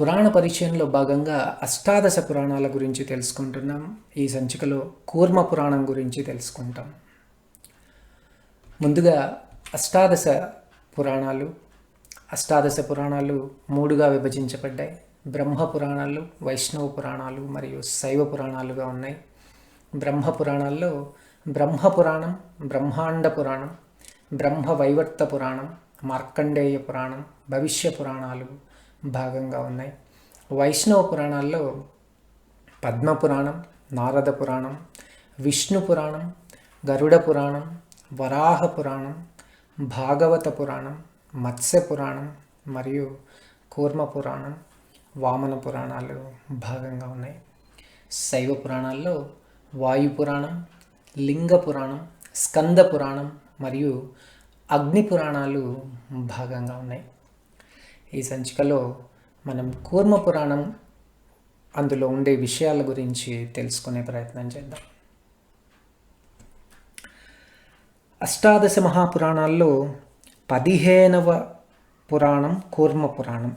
పురాణ పరిచయంలో భాగంగా అష్టాదశ పురాణాల గురించి తెలుసుకుంటున్నాం. ఈ సంచికలో కూర్మ పురాణం గురించి తెలుసుకుంటాం. ముందుగా అష్టాదశ పురాణాలు. అష్టాదశ పురాణాలు మూడుగా విభజించబడ్డాయి. బ్రహ్మ పురాణాలు వైష్ణవ పురాణాలు మరియు శైవ పురాణాలుగా ఉన్నాయి. బ్రహ్మ పురాణాల్లో బ్రహ్మ పురాణం బ్రహ్మాండ పురాణం బ్రహ్మ వైవర్త పురాణం మార్కండేయ పురాణం భవిష్య పురాణాలు భాగంగా ఉన్నాయి. వైష్ణవ పురాణాల్లో పద్మ పురాణం నారద పురాణం విష్ణు పురాణం గరుడ పురాణం వరాహ పురాణం భాగవత పురాణం మత్స్య పురాణం మరియు కూర్మ పురాణం వామన పురాణాలు భాగంగా ఉన్నాయి. శైవ పురాణాల్లో వాయు పురాణం లింగ పురాణం స్కంద పురాణం మరియు అగ్ని పురాణాలు భాగంగా ఉన్నాయి. ఈ సంచికలో మనం కూర్మ పురాణం అందులో ఉండే విషయాల గురించి తెలుసుకునే ప్రయత్నం చేద్దాం. అష్టాదశ మహాపురాణాల్లో పదిహేనవ పురాణం కూర్మ పురాణం.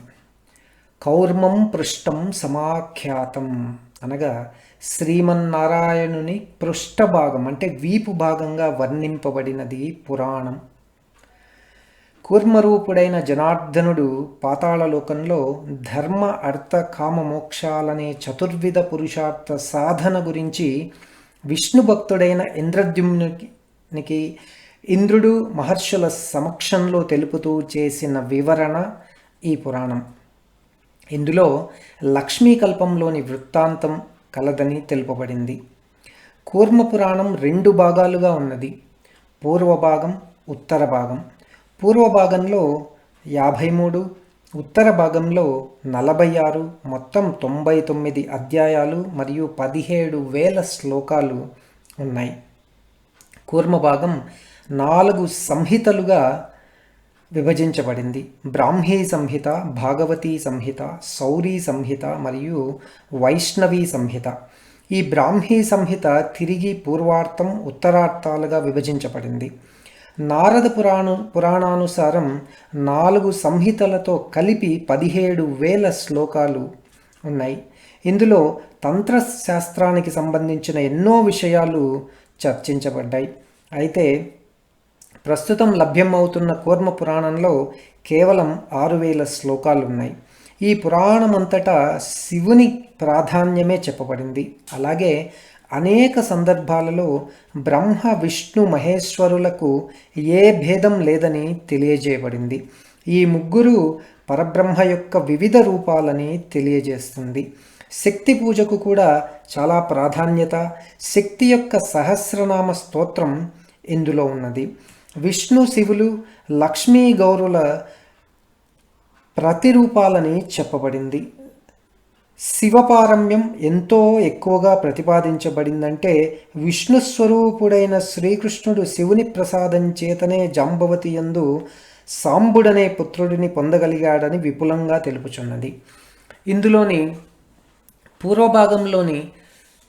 కౌర్మం పృష్టం సమాఖ్యాతం అనగా శ్రీమన్నారాయణుని పృష్ఠ భాగం అంటే వీపు భాగంగా వర్ణింపబడినది పురాణం. కూర్మరూపుడైన జనార్దనుడు పాతాళలోకంలో ధర్మ అర్థ కామ మోక్షాలనే చతుర్విధ పురుషార్థ సాధన గురించి విష్ణు భక్తుడైన ఇంద్రద్యుమ్నికి ఇంద్రుడు మహర్షుల సమక్షంలో తెలుపుతూ చేసిన వివరణ ఈ పురాణం. ఇందులో లక్ష్మీకల్పంలోని వృత్తాంతం కలదని తెలుపబడింది. కూర్మ పురాణం రెండు భాగాలుగా ఉన్నది. పూర్వ భాగం ఉత్తర భాగం. పూర్వ భాగంలో యాభై మూడు ఉత్తర భాగంలో నలభై ఆరు మొత్తం తొంభై తొమ్మిది అధ్యాయాలు మరియు పదిహేడు వేల శ్లోకాలు ఉన్నాయి. కూర్మ భాగం నాలుగు సంహితలుగా విభజించబడింది. బ్రాహ్మీ సంహిత భాగవతీ సంహిత సౌరీ సంహిత మరియు వైష్ణవీ సంహిత. ఈ బ్రాహ్మీ సంహిత తిరిగి పూర్వార్థం ఉత్తరార్థాలుగా విభజించబడింది. నారద పురాణ పురాణానుసారం నాలుగు సంహితలతో కలిపి పదిహేడు వేల శ్లోకాలు ఉన్నాయి. ఇందులో తంత్రశాస్త్రానికి సంబంధించిన ఎన్నో విషయాలు చర్చించబడ్డాయి. అయితే ప్రస్తుతం లభ్యమవుతున్న కూర్మ పురాణంలో కేవలం ఆరు వేల శ్లోకాలు ఉన్నాయి. ఈ పురాణమంతటా శివుని ప్రాధాన్యమే చెప్పబడింది. అలాగే అనేక సందర్భాలలో బ్రహ్మ విష్ణు మహేశ్వరులకు ఏ భేదం లేదని తెలియజేయబడింది. ఈ ముగ్గురు పరబ్రహ్మ యొక్క వివిధ రూపాలని తెలియజేస్తుంది. శక్తి పూజకు కూడా చాలా ప్రాధాన్యత. శక్తి యొక్క సహస్రనామ స్తోత్రం ఇందులో ఉన్నది. విష్ణు శివులు లక్ష్మీ గౌరుల ప్రతిరూపాలని చెప్పబడింది. శివపారమ్యం ఎంతో ఎక్కువగా ప్రతిపాదించబడిందంటే విష్ణు స్వరూపుడైన శ్రీకృష్ణుడు శివుని ప్రసాదం చేతనే జాంబవతి యందు సాంబుడనే పుత్రుడిని పొందగలిగాడని విపులంగా తెలుపుచున్నది. ఇందులోని పూర్వభాగంలోని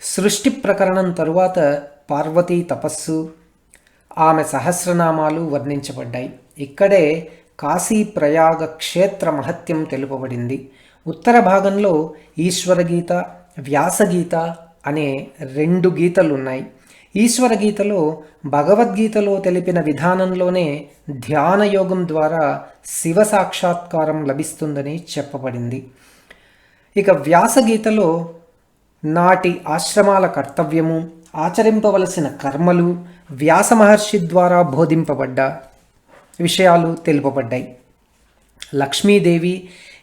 సృష్టి ప్రకరణం తరువాత పార్వతీ తపస్సు ఆమె సహస్రనామాలు వర్ణించబడ్డాయి. ఇక్కడే కాశీ ప్రయాగ క్షేత్ర మహత్యం తెలుపబడింది. ఉత్తర భాగంలో ఈశ్వర గీత వ్యాసగీత అనే రెండు గీతలు ఉన్నాయి ఈశ్వర గీతలో భగవద్గీతలో తెలిపిన విధానంలోనే ధ్యాన యోగం ద్వారా శివ సాక్షాత్కారం లభిస్తుందని చెప్పబడింది. ఇక వ్యాసగీతలో నాటి ఆశ్రమాల కర్తవ్యము ఆచరింపవలసిన కర్మలు వ్యాస మహర్షి ద్వారా బోధింపబడ్డ విషయాలు తెలుపబడ్డాయి. లక్ష్మీదేవి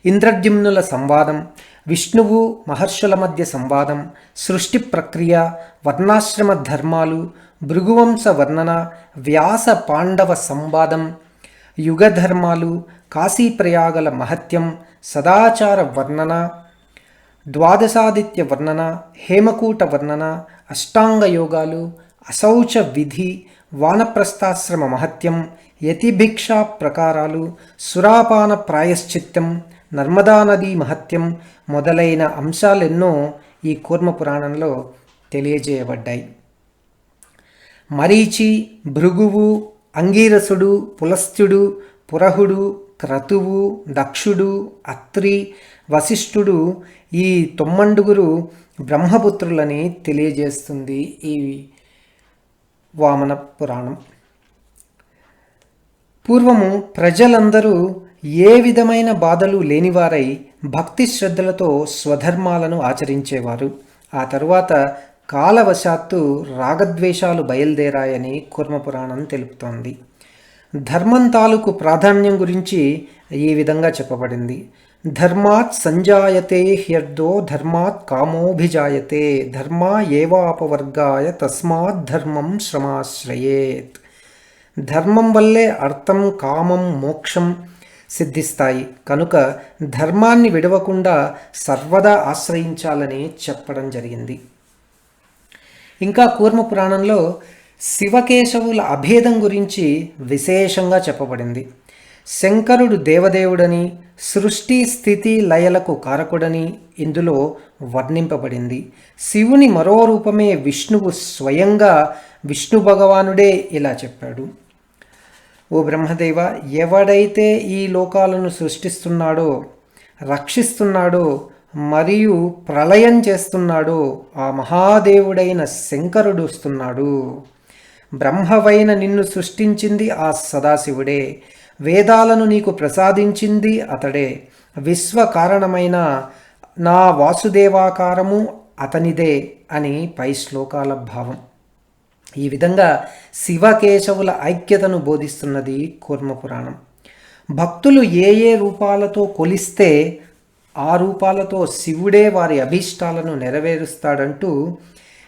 ఇంద్రద్యుమ్నుల సంవాదం విష్ణువు మహర్షుల మధ్య సంవాదం సృష్టి ప్రక్రియ వర్ణాశ్రమ ధర్మాలు భృగువంశ వర్ణన వ్యాస పాండవ సంవాదం యుగధర్మాలు కాశీప్రయాగల మహత్యం సదాచార వర్ణన ద్వాదశాదిత్య వర్ణన హేమకూట వర్ణన అష్టాంగ యోగాలు అశౌచ విధి వానప్రస్థాశ్రమ మహత్యం యతిభిక్షా ప్రకారాలు సురాపాన ప్రాయశ్చిత్తం నర్మదా నదీ మహత్యం మొదలైన అంశాలెన్నో ఈ కూర్మ పురాణంలో తెలియజేయబడ్డాయి. మరీచి భృగువు అంగీరసుడు పులస్త్యుడు పురహుడు క్రతువు దక్షుడు అత్రి వశిష్ఠుడు ఈ తొమ్మండుగురు బ్రహ్మపుత్రులని తెలియజేస్తుంది ఈ వామన పురాణం. పూర్వము ప్రజలందరూ ఏ విధమైన బాధలు లేనివారై భక్తి శ్రద్ధలతో స్వధర్మాలను ఆచరించేవారు. ఆ తరువాత కాలవశాత్తు రాగద్వేషాలు బయలుదేరాయని కుర్మపురాణం తెలుపుతోంది. ధర్మం తాలూకు ప్రాధాన్యం గురించి ఈ విధంగా చెప్పబడింది. ధర్మాత్ సంజాయతే హ్యర్దో ధర్మాత్ కామోభిజాయతే ధర్మా ఏవాపవర్గాయ తస్మాత్ ధర్మం శ్రమాశ్రయేత్. ధర్మం వల్లే అర్థం కామం మోక్షం సిద్ధిస్తాయి. కనుక ధర్మాన్ని విడవకుండా సర్వదా ఆశ్రయించాలని చెప్పడం జరిగింది. ఇంకా కూర్మ పురాణంలో శివకేశవుల అభేదం గురించి విశేషంగా చెప్పబడింది. శంకరుడు దేవదేవుడని సృష్టి స్థితి లయలకు కారకుడని ఇందులో వర్ణింపబడింది. శివుని మరో రూపమే విష్ణువు స్వయంగా విష్ణు భగవానుడే ఇలా చెప్పాడు. ఓ బ్రహ్మదేవ ఎవడైతే ఈ లోకాలను సృష్టిస్తున్నాడో రక్షిస్తున్నాడో మరియు ప్రళయం చేస్తున్నాడో ఆ మహాదేవుడైన శంకరుడు వస్తున్నాడు. బ్రహ్మవైన నిన్ను సృష్టించింది ఆ సదాశివుడే. వేదాలను నీకు ప్రసాదించింది అతడే. విశ్వ కారణమైన నా వాసుదేవాకారము అతనిదే అని పై శ్లోకాల భావం. ఈ విధంగా శివకేశవుల ఐక్యతను బోధిస్తున్నది కూర్మపురాణం భక్తులు ఏ ఏ రూపాలతో కొలిస్తే ఆ రూపాలతో శివుడే వారి అభీష్టాలను నెరవేరుస్తాడంటూ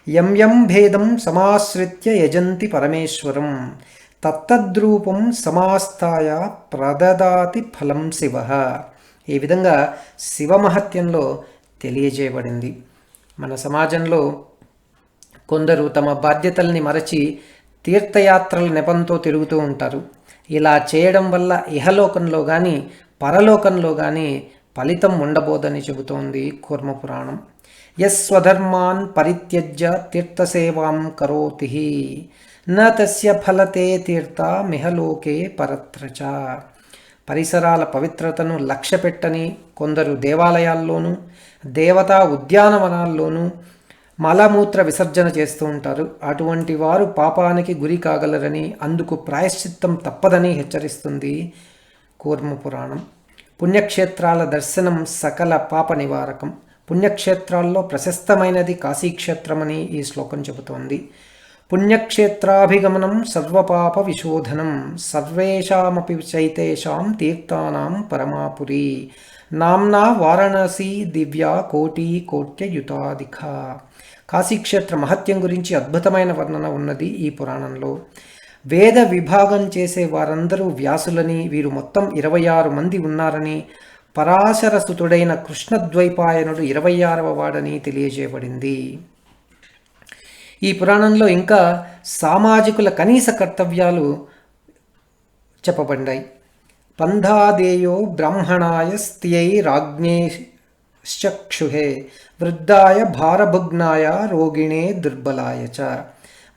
యం యం భేదం సమాశ్రిత్య యజంతి పరమేశ్వరం తత్తద్రూపం సమాస్థాయ ప్రదదాతి ఫలం శివ. ఈ విధంగా శివమహత్యంలో తెలియజేయబడింది. మన సమాజంలో కొందరు తమ బాధ్యతల్ని మరచి తీర్థయాత్రల నెపంతో తిరుగుతూ ఉంటారు. ఇలా చేయడం వల్ల ఇహలోకంలో కానీ పరలోకంలో కానీ ఫలితం ఉండబోదని చెబుతోంది కూర్మపురాణం. యస్వధర్మాన్ పరిత్యజ్య తీర్థసేవాం కరోతి. న తస్య ఫలతే తీర్థ మిహలోకే పరత్రచ. పరిసరాల పవిత్రతను లక్ష్యపెట్టని కొందరు దేవాలయాల్లోనూ దేవతా ఉద్యానవనాల్లోనూ మలమూత్ర విసర్జన చేస్తూ ఉంటారు. అటువంటి వారు పాపానికి గురి కాగలరని అందుకు ప్రాయశ్చిత్తం తప్పదని హెచ్చరిస్తుంది కూర్మ పురాణం పుణ్యక్షేత్రాల దర్శనం సకల పాప నివారకం. పుణ్యక్షేత్రాల్లో ప్రశస్తమైనది కాశీక్షేత్రమని ఈ శ్లోకం చెబుతోంది. పుణ్యక్షేత్రాభిగమనం సర్వపాప విశోధనం. సర్వేషామపి చైతేషాం తీర్థానాం పరమాపురి. నామ్నా వారణాసి దివ్యా కోటి కోట్యయుతాధిక. కాశీక్షేత్ర మహత్యం గురించి అద్భుతమైన వర్ణన ఉన్నది ఈ పురాణంలో. వేద విభాగం చేసే వారందరూ వ్యాసులని వీరు మొత్తం ఇరవై ఆరు మంది ఉన్నారని పరాశరసుతుడైన కృష్ణద్వైపాయనుడు ఇరవై ఆరవ వాడని తెలియజేయబడింది. ఈ పురాణంలో ఇంకా సామాజికుల కనీస కర్తవ్యాలు చెప్పబడ్డాయి. పంధాదేయో బ్రాహ్మణాయ స్థియై రాజ్ఞేశ్చక్షుహే వృద్ధాయ భారభుగ్నాయ రోగిణే దుర్బలాయ చ.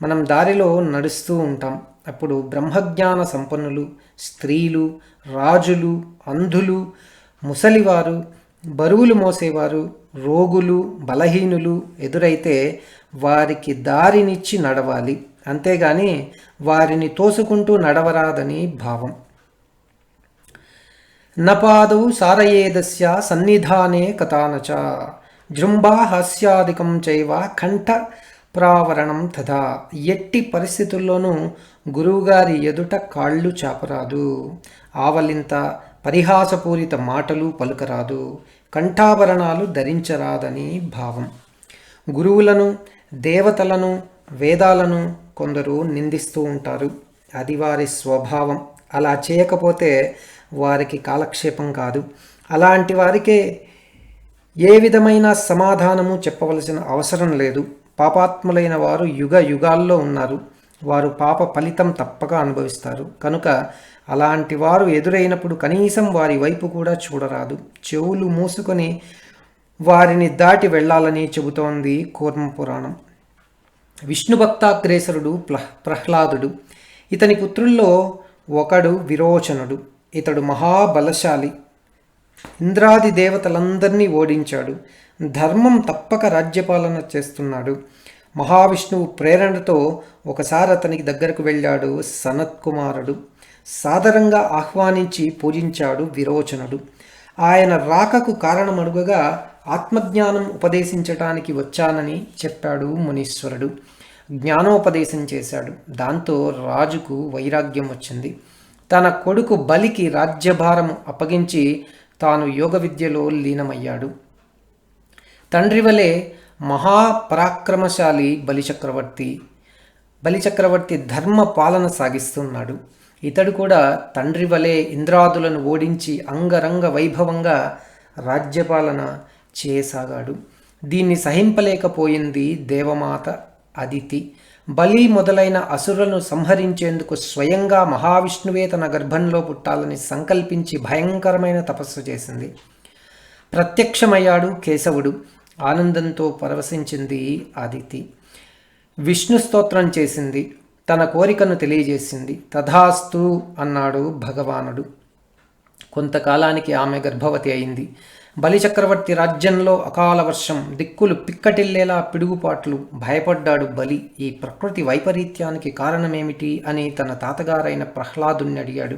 మనం దారిలో నడుస్తూ ఉంటాం. అప్పుడు బ్రహ్మజ్ఞాన సంపన్నులు స్త్రీలు రాజులు అంధులు ముసలివారు బరువులు మోసేవారు రోగులు బలహీనులు ఎదురైతే వారికి దారినిచ్చి నడవాలి. అంతేగాని వారిని తోసుకుంటూ నడవరాదని భావం. నపాదౌ సారయేదస్య సన్నిధానే కథానచ. జృంభా హాస్యాదికం చైవ కంఠ ప్రావరణం తథా. ఎట్టి పరిస్థితుల్లోనూ గురువుగారి ఎదుట కాళ్ళు చాపరాదు. ఆవలింత పరిహాసపూరిత మాటలు పలుకరాదు. కంఠాభరణాలు ధరించరాదని భావం. గురువులను దేవతలను వేదాలను కొందరు నిందిస్తూ ఉంటారు. అది వారి స్వభావం. అలా చేయకపోతే వారికి కాలక్షేపం కాదు. అలాంటి వారికే ఏ విధమైన సమాధానము చెప్పవలసిన అవసరం లేదు. పాపాత్ములైన వారు యుగ యుగాల్లో ఉన్నారు. వారు పాప ఫలితం తప్పక అనుభవిస్తారు. కనుక అలాంటి వారు ఎదురైనప్పుడు కనీసం వారి వైపు కూడా చూడరాదు. చెవులు మూసుకొని వారిని దాటి వెళ్ళాలని చెబుతోంది కూర్మ పురాణం. విష్ణు భక్తాగ్రేసరుడు ప్రహ్లాదుడు. ఇతని పుత్రుల్లో ఒకడు విరోచనుడు. ఇతడు మహాబలశాలి. ఇంద్రాది దేవతలందరినీ ఓడించాడు. ధర్మం తప్పక రాజ్యపాలన చేస్తున్నాడు. మహావిష్ణువు ప్రేరణతో ఒకసారి అతనికి దగ్గరకు వెళ్ళాడు సనత్కుమారుడు. సాదరంగా ఆహ్వానించి పూజించాడు విరోచనుడు. ఆయన రాకకు కారణమడుగగా ఆత్మజ్ఞానం ఉపదేశించటానికి వచ్చానని చెప్పాడు మునీశ్వరుడు. జ్ఞానోపదేశం చేశాడు. దాంతో రాజుకు వైరాగ్యం వచ్చింది. తన కొడుకు బలికి రాజ్యభారం అప్పగించి తాను యోగ విద్యలో లీనమయ్యాడు. తండ్రి వలె మహాపరాక్రమశాలి బలిచక్రవర్తి బలిచక్రవర్తి ధర్మ పాలన సాగిస్తున్నాడు. ఇతడు కూడా తండ్రి వలె ఇంద్రాదులను ఓడించి అంగరంగ వైభవంగా రాజ్యపాలన చేయసాగాడు. దీన్ని సహింపలేకపోయింది దేవమాత అదితి. బలి మొదలైన అసురులను సంహరించేందుకు స్వయంగా మహావిష్ణువే తన గర్భంలో పుట్టాలని సంకల్పించి భయంకరమైన తపస్సు చేసింది. ప్రత్యక్షమయ్యాడు కేశవుడు. ఆనందంతో పరవశించింది ఆదితి. విష్ణు స్తోత్రం చేసింది. తన కోరికను తెలియజేసింది. తథాస్తు అన్నాడు భగవానుడు. కొంతకాలానికి ఆమె గర్భవతి అయింది. బలిచక్రవర్తి రాజ్యంలో అకాల వర్షం దిక్కులు పిక్కటిల్లేలా పిడుగుపాట్లు భయపడ్డాడు బలి. ఈ ప్రకృతి వైపరీత్యానికి కారణమేమిటి అని తన తాతగారైన ప్రహ్లాదుని అడిగాడు.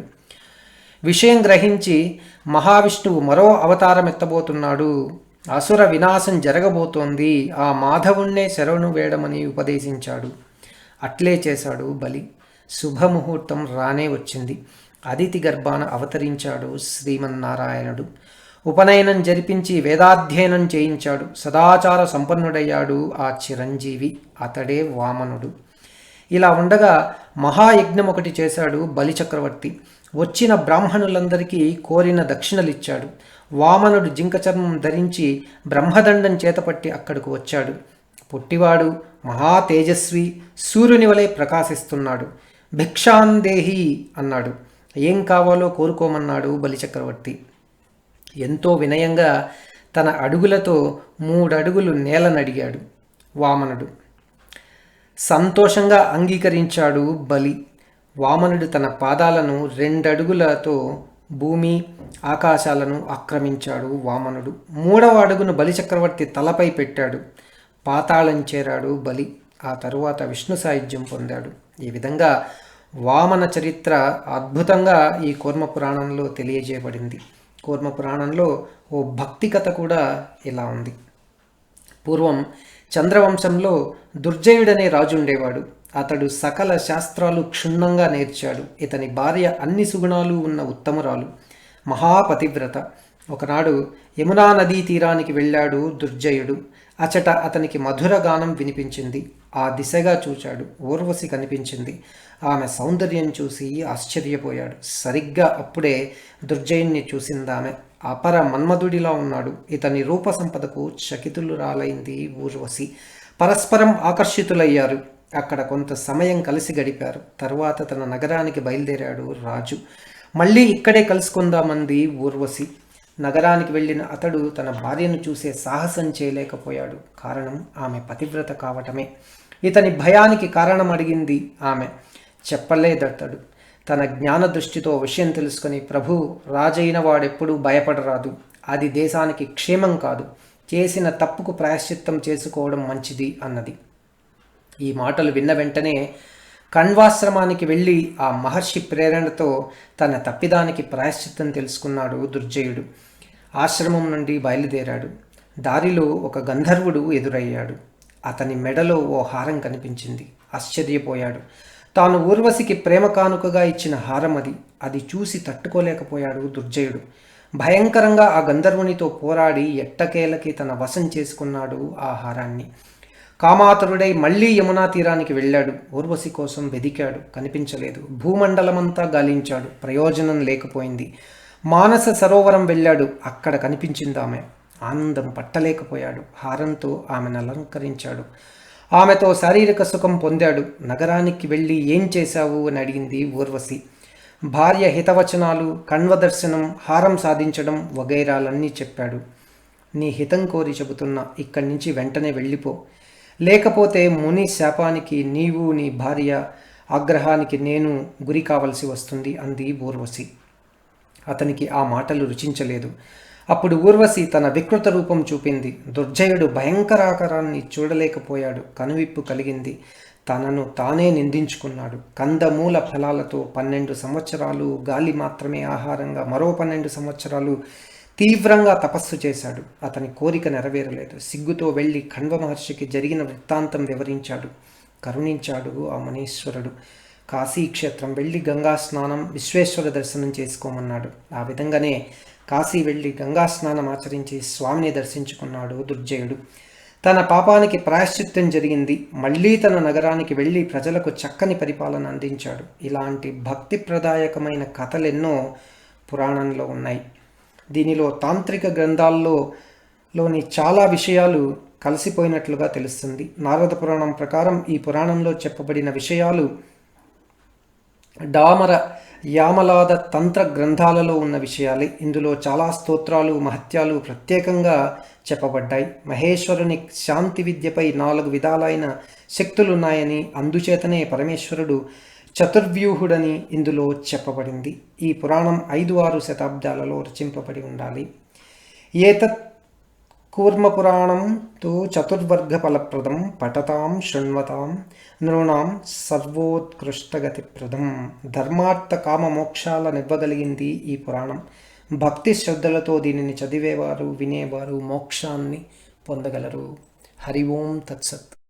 విషయం గ్రహించి మహావిష్ణువు మరో అవతారం ఎత్తబోతున్నాడు. అసుర వినాశం జరగబోతోంది. ఆ మాధవుణ్ణే శరణు వేడమని ఉపదేశించాడు. అట్లే చేశాడు బలి. శుభముహూర్తం రానే వచ్చింది. అదితి గర్భాన అవతరించాడు శ్రీమన్నారాయణుడు. ఉపనయనం జరిపించి వేదాధ్యయనం చేయించాడు. సదాచార సంపన్నుడయ్యాడు ఆ చిరంజీవి. అతడే వామనుడు. ఇలా ఉండగా మహాయజ్ఞం ఒకటి చేశాడు బలిచక్రవర్తి. వచ్చిన బ్రాహ్మణులందరికీ కోరిన దక్షిణలిచ్చాడు. వామనుడు జింక చర్మం ధరించి బ్రహ్మదండం చేతపట్టి అక్కడికి వచ్చాడు. పుట్టివాడు మహా తేజస్వి సూర్యుని వలె ప్రకాశిస్తున్నాడు. భిక్షాందేహి అన్నాడు. ఏం కావాలో కోరుకోమన్నాడు బలిచక్రవర్తి. ఎంతో వినయంగా తన అడుగులతో మూడడుగులు నేలనడిగాడు వామనుడు. సంతోషంగా అంగీకరించాడు బలి. వామనుడు తన పాదాలను రెండడుగులతో భూమి ఆకాశాలను ఆక్రమించాడు వామనుడు. మూడవ అడుగును బలిచక్రవర్తి తలపై పెట్టాడు. పాతాళం చేరాడు బలి. ఆ తరువాత విష్ణు సాహిత్యం పొందాడు. ఈ విధంగా వామన చరిత్ర అద్భుతంగా ఈ కూర్మ పురాణంలో తెలియజేయబడింది. కూర్మ పురాణంలో ఓ భక్తి కథ కూడా ఇలా ఉంది. పూర్వం చంద్రవంశంలో దుర్జయుడనే రాజు ఉండేవాడు. అతడు సకల శాస్త్రాలు క్షుణ్ణంగా నేర్చాడు. ఇతని భార్య అన్ని సుగుణాలు ఉన్న ఉత్తమురాలు. మహాపతివ్రత. ఒకనాడు యమునా నదీ తీరానికి వెళ్ళాడు దుర్జయుడు. అచట అతనికి మధుర గానం వినిపించింది. ఆ దిశగా చూచాడు. ఊర్వశి కనిపించింది. ఆమె సౌందర్యం చూసి ఆశ్చర్యపోయాడు. సరిగ్గా అప్పుడే దుర్జయుణ్ణి చూసిందామె. అపర మన్మధుడిలా ఉన్నాడు. ఇతని రూప సంపదకు చకితులు రాలైంది ఊర్వశి. పరస్పరం ఆకర్షితులయ్యారు. అక్కడ కొంత సమయం కలిసి గడిపారు. తరువాత తన నగరానికి బయలుదేరాడు రాజు. మళ్ళీ ఇక్కడే కలుసుకుందామంది ఊర్వశి. నగరానికి వెళ్ళిన అతడు తన భార్యను చూసే సాహసం చేయలేకపోయాడు. కారణం ఆమె పతివ్రత కావటమే. ఇతని భయానికి కారణం అడిగింది ఆమె. చెప్పలేదతడు. తన జ్ఞాన దృష్టితో విషయం తెలుసుకుని ప్రభు రాజైన వాడెప్పుడూ భయపడరాదు. అది దేశానికి క్షేమం కాదు. చేసిన తప్పుకు ప్రాయశ్చిత్తం చేసుకోవడం మంచిది అన్నది. ఈ మాటలు విన్న వెంటనే కణ్వాశ్రమానికి వెళ్ళి ఆ మహర్షి ప్రేరణతో తన తప్పిదానికి ప్రాయశ్చిత్తం తెలుసుకున్నాడు దుర్జయుడు. ఆశ్రమం నుండి బయలుదేరాడు. దారిలో ఒక గంధర్వుడు ఎదురయ్యాడు. అతని మెడలో ఓ హారం కనిపించింది. ఆశ్చర్యపోయాడు. తాను ఊర్వశికి ప్రేమ కానుకగా ఇచ్చిన హారం అది. అది చూసి తట్టుకోలేకపోయాడు దుర్జయుడు. భయంకరంగా ఆ గంధర్వునితో పోరాడి ఎట్టకేలకి తన వశం చేసుకున్నాడు ఆ హారాన్ని. కామాతరుడై మళ్ళీ యమునా తీరానికి వెళ్ళాడు. ఊర్వశి కోసం వెదికాడు. కనిపించలేదు. భూమండలమంతా గాలించాడు. ప్రయోజనం లేకపోయింది. మానస సరోవరం వెళ్ళాడు. అక్కడ కనిపించింది ఆమె. ఆనందం పట్టలేకపోయాడు. హారంతో ఆమెను అలంకరించాడు. ఆమెతో శారీరక సుఖం పొందాడు. నగరానికి వెళ్ళి ఏం చేశావు అని అడిగింది ఊర్వశి. భార్య హితవచనాలు కణ్వదర్శనం హారం సాధించడం వగైరాలన్నీ చెప్పాడు. నీ హితం కోరి చెబుతున్నా. ఇక్కడి నుంచి వెంటనే వెళ్ళిపో. లేకపోతే ముని శాపానికి నీవు నీ భార్య ఆగ్రహానికి నేను గురి కావలసి వస్తుంది అంది ఊర్వశి. అతనికి ఆ మాటలు రుచించలేదు. అప్పుడు ఊర్వశి తన వికృత రూపం చూపింది. దుర్జయుడు భయంకరాకారాన్ని చూడలేకపోయాడు. కనువిప్పు కలిగింది. తనను తానే నిందించుకున్నాడు. కందమూల ఫలాలతో పన్నెండు సంవత్సరాలు గాలి మాత్రమే ఆహారంగా మరో పన్నెండు సంవత్సరాలు తీవ్రంగా తపస్సు చేశాడు. అతని కోరిక నెరవేరలేదు. సిగ్గుతో వెళ్ళి ఖండ్వ మహర్షికి జరిగిన వృత్తాంతం వివరించాడు. కరుణించాడు ఆ మనేశ్వరుడు. కాశీక్షేత్రం వెళ్ళి గంగా స్నానం విశ్వేశ్వర దర్శనం చేసుకోమన్నాడు. ఆ విధంగానే కాశీ వెళ్ళి గంగా స్నానం ఆచరించి స్వామిని దర్శించుకున్నాడు దుర్జయుడు. తన పాపానికి ప్రాయశ్చిత్తం జరిగింది. మళ్ళీ తన నగరానికి వెళ్ళి ప్రజలకు చక్కని పరిపాలన అందించాడు. ఇలాంటి భక్తిప్రదాయకమైన కథలెన్నో పురాణంలో ఉన్నాయి. దీనిలో తాంత్రిక గ్రంథాల్లో లోని చాలా విషయాలు కలిసిపోయినట్లుగా తెలుస్తుంది. నారద పురాణం ప్రకారం ఈ పురాణంలో చెప్పబడిన విషయాలు డామర యామలాద తంత్ర గ్రంథాలలో ఉన్న విషయాలే. ఇందులో చాలా స్తోత్రాలు మహత్యాలు ప్రత్యేకంగా చెప్పబడ్డాయి. మహేశ్వరుని శాంతి విద్యపై నాలుగు విధాలైన శక్తులున్నాయని అందుచేతనే పరమేశ్వరుడు చతుర్వ్యూహుడని ఇందులో చెప్పబడింది. ఈ పురాణం ఐదు ఆరు శతాబ్దాలలో రచింపబడి ఉండాలి. ఏతత్ కూర్మపురాణం తు చతుర్వర్గ ఫలప్రదం పఠతాం శృణ్వతాం నృణాం సర్వోత్కృష్టగతిప్రదం. ధర్మార్థ కామ మోక్షాలనివ్వగలిగింది ఈ పురాణం. భక్తి శ్రద్ధలతో దీనిని చదివేవారు వినేవారు మోక్షాన్ని పొందగలరు. హరి ఓం తత్సత్.